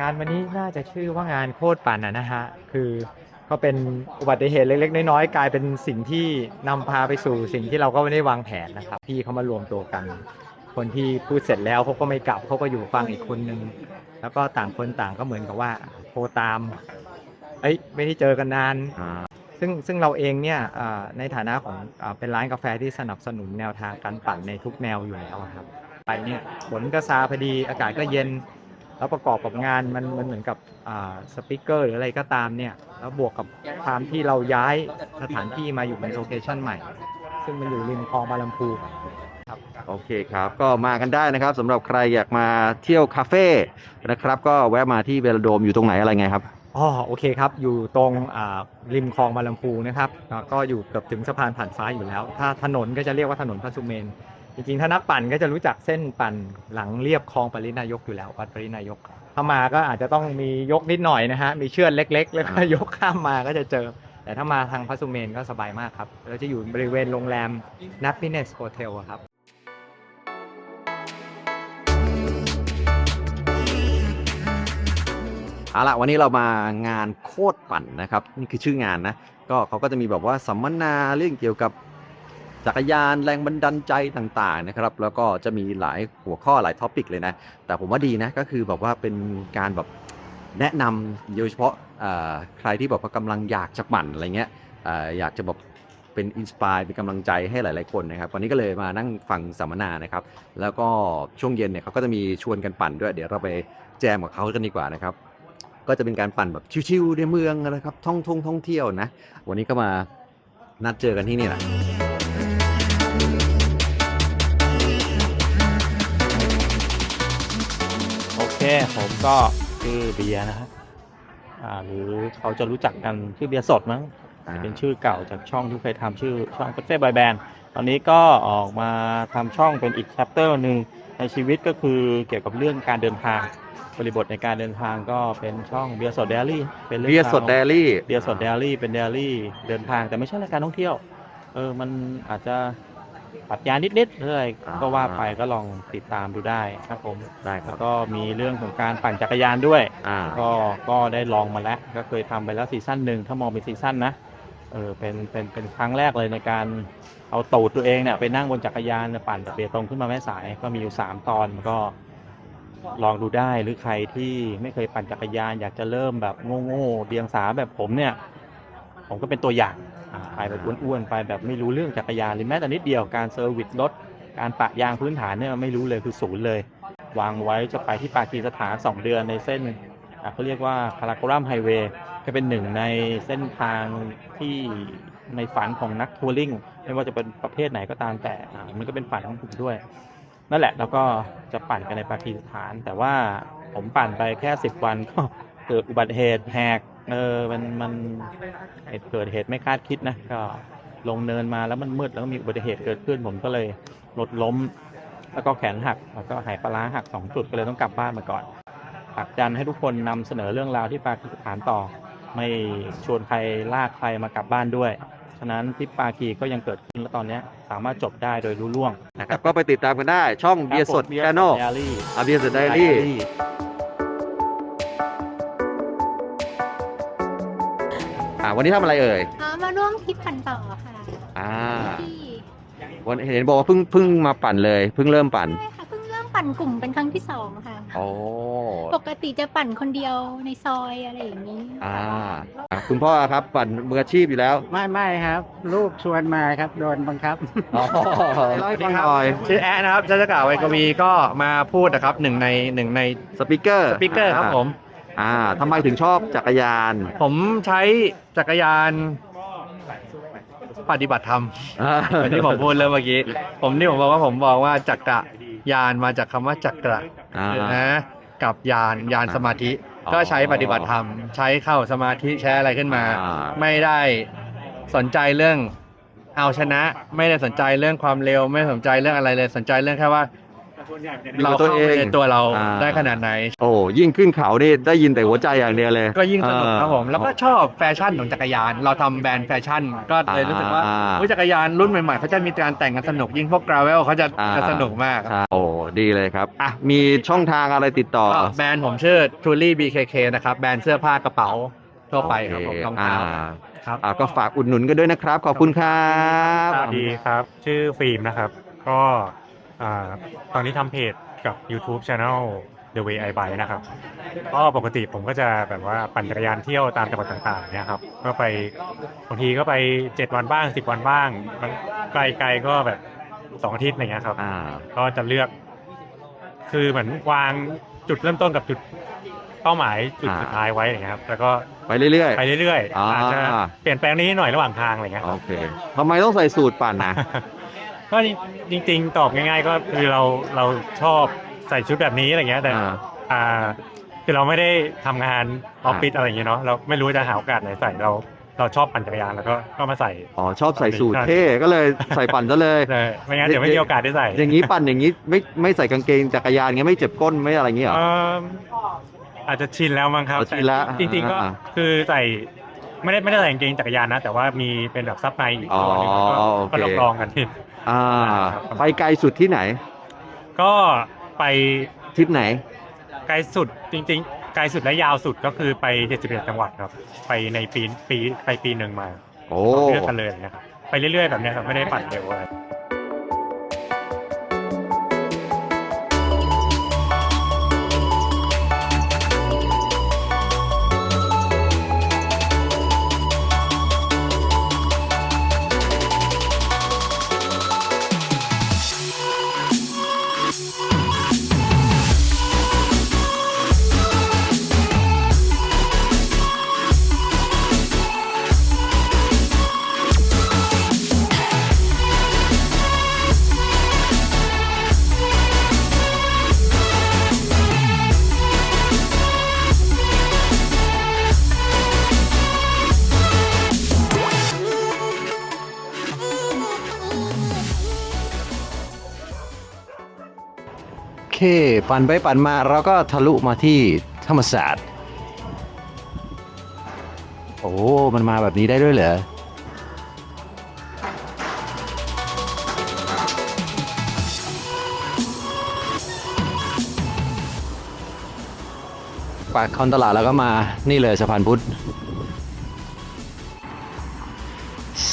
งานวันนี้น่าจะชื่อว่างานโคตรปั่นอะนะฮะ คือก็เป็นอุบัติเหตุเล็ก ๆ น้อยๆกลายเป็นสิ่งที่นำพาไปสู่สิ่งที่เราก็ไม่ได้วางแผนนะครับ พี่เขามารวมตัวกัน คนที่พูดเสร็จแล้วเขาก็ไม่กลับเขาก็อยู่ฟังอีกคนนึง แล้วก็ต่างคนต่างก็เหมือนกับว่าโทรตาม เอ้ยไม่ได้เจอกันนาน ซึ่งซึ่งเราเองเนี่ยในฐานะของอเป็นร้านกาแฟที่สนับสนุนแนวทางการปั่นในทุกแนวอยู่แล้วครับ ไปเนี่ยฝนก็ซาพอดีอากาศก็เย็น แล้วประกอบกับงานมันมันเหมือนกับสปิเกอร์หรืออะไรก็ตามเนี่ยแล้วบวกกับความที่เราย้ายสถานที่มาอยู่ในโลเคชั่นใหม่ ซึ่งมันอยู่ริมคลองบาลำพูโอเคครับก็มากันได้นะครับสำหรับใครอยากมาเที่ยวคาเฟ่นะครับ ก็แวะมาที่เวลโดมอยู่ตรงไหนอะไรไงครับ อ๋อโอเคครับ อยู่ตรงริมคลองบาลำพูนะครับ ก็อยู่เกือบถึงสะพานผ่านฟ้าอยู่แล้ว ถ้าถนนก็จะเรียกว่าถนนพระสุเมน จริงๆ ถ้านักปั่นก็จะรู้จักเส้นปั่นหลังเรียบคลองปรินายกอยู่แล้ววัดปรินายก ถ้ามาก็อาจจะต้องมียกนิดหน่อยนะฮะ มีเชือกเล็ก ๆ แล้วก็ยกข้ามมาก็จะเจอ แต่ถ้ามาทางพระสุเมนก็สบายมากครับ เราจะอยู่บริเวณโรงแรม Happiness Hotel อะครับ เอาละวันนี้เรามางานโคตรปั่นนะครับ นี่คือชื่องานนะ ก็เขาก็จะมีแบบว่าสัมมนาเรื่องเกี่ยวกับจักรยานแรงบันดาลใจต่างๆนะครับ แล้วก็จะมีหลายหัวข้อหลายท็อปิกเลยนะ แต่ผมว่าดีนะก็คือแบบว่าเป็นการแบบแนะนำโดยเฉพาะใครที่แบบกำลังอยากจะปั่นอะไรเงี้ยเอ่ออยากจะแบบเป็นอินสปายเป็นกำลังใจให้หลาย ๆคนนะครับวันนี้ก็เลยมานั่งฟังสัมมนานะครับ แล้วก็ช่วงเย็นเนี่ยเขาก็จะมีชวนกันปั่นด้วย เดี๋ยวเราไปแจมกับเขากันดีกว่านะครับ ก็จะเป็นการปั่นแบบชิวๆในเมืองนะครับ ท่องท่องท่องเที่ยวนะ วันนี้ก็มานัดเจอกันที่นี่แหละโอเค ผมก็ชื่อเบียร์นะฮะอ่าหรือเขาจะรู้จักกันชื่อเบียร์สดมั้งอ่าเป็นชื่อเก่าจากช่องที่เคยทำชื่อช่องเฟ่บอยแบนด์ตอนนี้ก็ออกมาทำช่องเป็นอีกแชปเตอร์หนึ่ง ในชีวิตก็คือเกี่ยวกับเรื่องการเดินทางบริบทในการเดินทางก็เป็นช่องเบียร์สดเดลี่เป็นรื่องเบียร์สดราวเดลี่เบียร์สดเดลี่เป็นเดลี่เดินทางแต่ไม่ใช่รายการท่องเที่ยว เออมันอาจจะปรัดยานิดๆหรืออะไรก็ว่าไปก็ลองติดตามดูได้ครับผมได้ครัแล้บวก็มีเรื่องของการปั่นจักรยานด้วยอ่าก็ก็ได้ลองมาแล้ว ก็เคยทำไปแล้วซีซั่นหนึ่งถ้ามองเป็นซีซั่นนะเออเป็นเป็นเป็นครั้งแรกเลยในการ เอาตูดตัวเองเนี่ยไปนั่งบนจักรยานปั่นจากเบตงขึ้นมาแม่สายก็มีอยู่3ตอนก็ลองดูได้หรือใครที่ไม่เคยปั่นจักรยาน อยากจะเริ่มแบบโง่ๆเดียงสาแบบผมเนี่ย ผมก็เป็นตัวอย่างไปแบบอ้วนๆไปแบบไม่รู้เรื่องจักรยานหรือแม้แต่นิดเดียวการเซอร์วิสรถการปะยางพื้นฐานเนี่ยไม่รู้เลยคือศูนย์เลย วางไว้จะไปที่ปากีสถาน2เดือนในเส้นเขาเรียกว่าคาราโกรัมไฮเวย์ก็เป็นหนึ่งในเส้นทางที่ ในฝันของนักทัวริงไม่ว่าจะเป็นประเภทไหนก็ตามแต่มันก็เป็นฝันของผมด้วย นั่นแหละแล้วก็จะปั่นกันในปากีสถาน แต่ว่าผมปั่นไปแค่10วันก็เกิดอุบัติเหตุแหกเออมันมันเกิดเหตุไม่คาดคิดนะก็ลงเนินมาแล้วมันมืดแล้วมีอุบัติเหตุเกิดขึ้นผมก็เลยรถล้ม แล้วก็แขนหักแล้วก็หายปลาหักสองจุดก็เลยต้องกลับบ้านมาก่อนผลักดันให้ทุกคนนำเสนอเรื่องราวที่ปากีสถานต่อ ไม่ชวนใครลากใครมากลับบ้านด้วย ฉะนั้นทริปปากีก็ยังเกิดขึ้นและตอนเนี้ยสามารถจบได้โดยรู้ล่วงนะครับ ก็ไปติดตามกันได้ช่องเบียร์สดเบียแชร์นแนลเดลี่อาเบียร์สดเดลี่อ่าวันนี้ทำอะไรเอ่ยอ๋อมาร่วมทริปปั่นต่อค่ะอ่าที่วันเห็นบอกว่าเพิ่งเพิ่งมาปั่นเลยเพิ่งเริ่มปั่น ปั่นกลุ่มเป็นครั้งที่สองค่ะ โอ้ปกติจะปั่นคนเดียวในซอยอะไรอย่างนี้อ่าอะคุณพ่อครับปั่นมืออาชีพอยู่แล้วไม่ไม่ครับ ลูกชวนมาครับโดนบังคับ อ๋อเล่าให้ฟังหน่อยชื่อแอะนะครับชัชกาไวยกวีก็มาพูดนะครับหนึ่งในหนึ่งในสปิเกอร์สปีกเกอร์ครับผม อ่าทำไมถึงชอบจักรยาน ผมใช้จักรยานปฏิบัติธรรมอ่า เหมือนที่ผมพูดเริ่มเมื่อกี้ ผมที่ผมบอกว่าผมบอกว่าจักร ยานมาจากคำว่าจักระอ่า นะกับยานยานสมาธิ อ๋อก็ใช้ปฏิบัติธรรม ใช้เข้าสมาธิใช้อะไรขึ้นมา อ่า ไม่ได้สนใจเรื่องเอาชนะ ไม่ได้สนใจเรื่องความเร็ว ไม่สนใจเรื่องอะไรเลยสนใจเรื่องแค่ว่า เราตัวเองในตัวเราอ่า ได้ขนาดไหน โอ้ยิ่งขึ้นเขานี่ได้ยินแต่หัวใจอย่างเดียวเลยก็ยิ่งสนุกอ่าครับผม แล้วก็ชอบแฟชั่นของจักรยาน เราทำแบรนด์แฟชั่น ก็เลยรู้สึกว่าอ่าอุ๊ยจักรยานรุ่นใหม่ๆเขาจะมีการแต่งกันสนุกยิ่งพวกกราเวลเขาจะอ่าจะสนุกมาก ใช่โอ้ ดีเลยครับ อะ มีช่องทางอะไรติดต่อก็แบรนด์ผมชื่อ Truly BKK นะครับ แบรนด์เสื้อผ้ากระเป๋าทั่วไปครับผมรองเท้าอ่าครับ อ่าก็ฝากอุดหนุนกันด้วยนะครับ ขอบคุณครับสวัสดีครับ ชื่อฟิล์มนะครับ ก็อ่าตอนนี้ทำเพจกับ YouTube Channel The Way I Buy นะครับ ก็ปกติผมก็จะแบบว่าปั่นจักรยานเที่ยวตามจังหวัดต่างๆเนี่ยครับ ก็ไปบางทีก็ไป 7 วันบ้าง 10 วันบ้างมันไกลๆก็แบบ2อาทิตย์อะไรเงี้ยครับอ่าก็จะเลือก คือเหมือนวางจุดเริ่มต้นกับจุดเป้าหมายจุดอ่า สุดท้ายไว้อย่างเงี้ยครับแล้วก็ไปเรื่อย ไปเรื่อยอ่าๆอาจจะเปลี่ยนแปลงนี้หน่อยระหว่างทางอะไรเงี้ยๆครับโอเคทำไมต้องใส่สูตรปั่นนะ ก็จริง ๆ ตอบง่าย ๆ ก็คือเราเราชอบใส่ชุดแบบนี้อะไรเงี้ยแต่อ่าอ่าคือเราไม่ได้ทำงานออฟฟิศอะไรอย่างเงี้ยเนาะเราไม่รู้จะหาโอกาสไหนใส่เรา เราชอบปั่นจักรยานแล้วก็ก็มาใส่อ๋อชอบใส่สูตรเท่ก็เลยใส่ปั่นซะเลยใช่ไม่งั้นเดี๋ยวไม่มีโอกาสได้ใส่ อย่างนี้ปั่นอย่างนี้ไม่ไม่ใส่กางเกงจักรยานเงี้ยไม่เจ็บก้นไม่อะไรเงี้ยเหรอเอิ่มอาจจะชินแล้วมั้งครับอ๋อชินแล้วจริงๆก็อ่าคือใส่ไม่ได้ไม่ได้ใส่กางเกงจักรยานนะ แต่ว่ามีเป็นแบบซับในอีกตัวหนึงอ๋อก็โอเคก็ลองลองกันที่อ่าครับไปไกลสุดที่ไหน ก็ไปทริปไหน ไกลสุดจริงๆไกลสุดและยาวสุดก็คือไป 71 จังหวัดครับ ไปในปีปีไปปีหนึ่งมาโอ้ เลือกกันเลยนะครับไปเรื่อยๆแบบเนี้ยครับไม่ได้ปั่นเร็วอะไร เคปั่นไปปั่นมาเราก็ทะลุมาที่ธรรมศาสตร์ โอ้มันมาแบบนี้ได้ด้วยเหรอปากคอนตลาดแล้วก็มานี่เลยสะพานพุทธ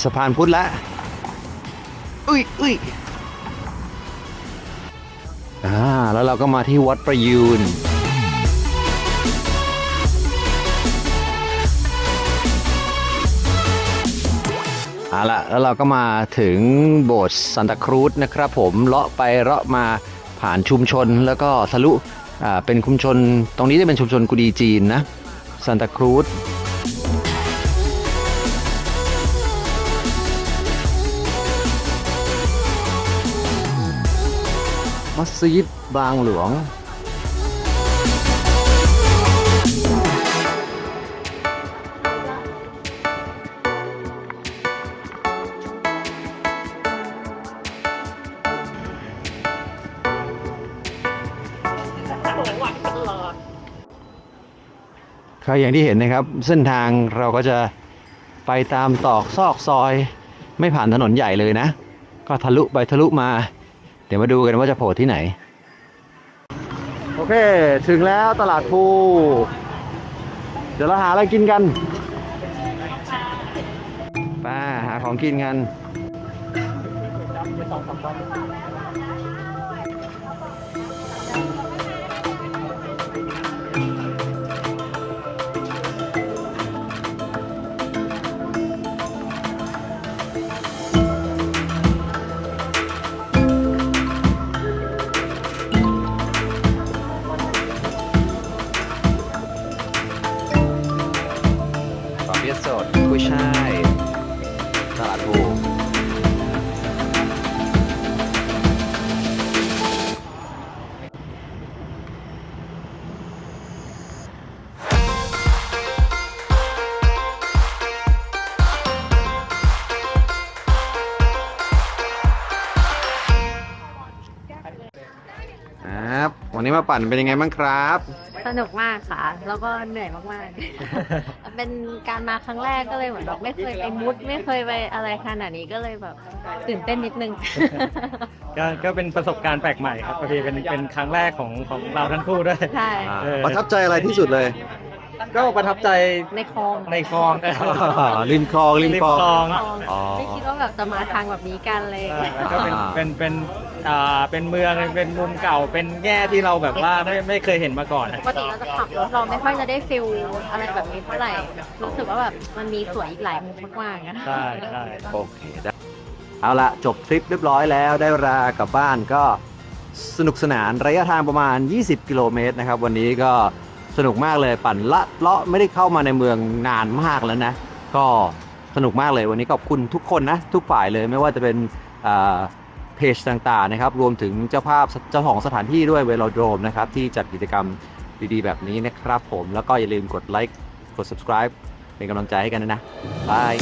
สะพานพุทธแล้วอุ้ยอุ้ย อ่าแล้วเราก็มาที่วัดประยูนเอาละแล้วเราก็มาถึงโบสถ์ซันตาครูซนะครับผมเลาะไปเลาะมาผ่านชุมชนแล้วก็ทะลุอ่าเป็นชุมชน ตรงนี้จะเป็นชุมชนกุดีจีนนะซันตาครูซ มัสยิดบางหลวงก็อย่างที่เห็นนะครับ เส้นทางเราก็จะไปตามตอกซอกซอย ไม่ผ่านถนนใหญ่เลยนะ ก็ทะลุไปทะลุมา เดี๋ยวมาดูกันว่าจะโผล่ที่ไหน โอเค ถึงแล้วตลาดภูเดี๋ยวเราหาอะไรกินกันไป้าหาของกินกัน นี้มาปั่นเป็นยังไงบ้างครับ สนุกมากค่ะ แล้วก็เหนื่อยมากๆ เป็นการมาครั้งแรกก็เลยเหมือนแบบไม่เคยไปมุด ไม่เคยไปอะไรขนาดนี้ก็เลยแบบตื่นเต้นนิดนึง ก็ก็เป็นประสบการณ์แปลกใหม่ครับพอดีเป็นเป็นครั้งแรกของของเราทั้งคู่ด้วยใช่อ่าเออประทับใจอะไรที่สุดเลย ก็ประทับใจในคลองในคลองริมคลองริมริมคลองคลองคอะลอง อ๋อ ไม่คิดว่าแบบจะมาทางแบบนี้กันเลยเออแล้วก็เป็นอ่าเป็นเป็น อ่าเป็นเมืองเป็นมุมเก่าเป็นแง่ที่เราแบบว่าไม่ไม่เคยเห็นมาก่อนอะปกติเราจะขับรถเราไม่ค่อยจะได้ฟิลอะไรแบบนี้เท่าไหร่รู้สึกว่าแบบมันมีสวยอีกหลายมุมมากๆอะใช่ใช่โอเคได้เอาละจบทริปเรียบร้อยแล้วได้เวลากลับบ้านก็สนุกสนานระยะทางประมาณ 20 กิโลเมตรนะครับ วันนี้ก็สนุกมากเลยปั่นละเลาะไม่ได้เข้ามาในเมืองนานมากแล้วนะ ก็สนุกมากเลยวันนี้ขอบคุณทุกคนนะ ทุกฝ่ายเลยไม่ว่าจะเป็นอ่า เพจต่างๆนะครับรวมถึงเจ้าภาพเจ้าของสถานที่ด้วยเวลโดรมนะครับที่จัดกิจกรรมดีๆ แบบนี้นะครับผมแล้วก็อย่าลืมกดไลค์กด subscribe เป็นกำลังใจให้กันนะนะบาย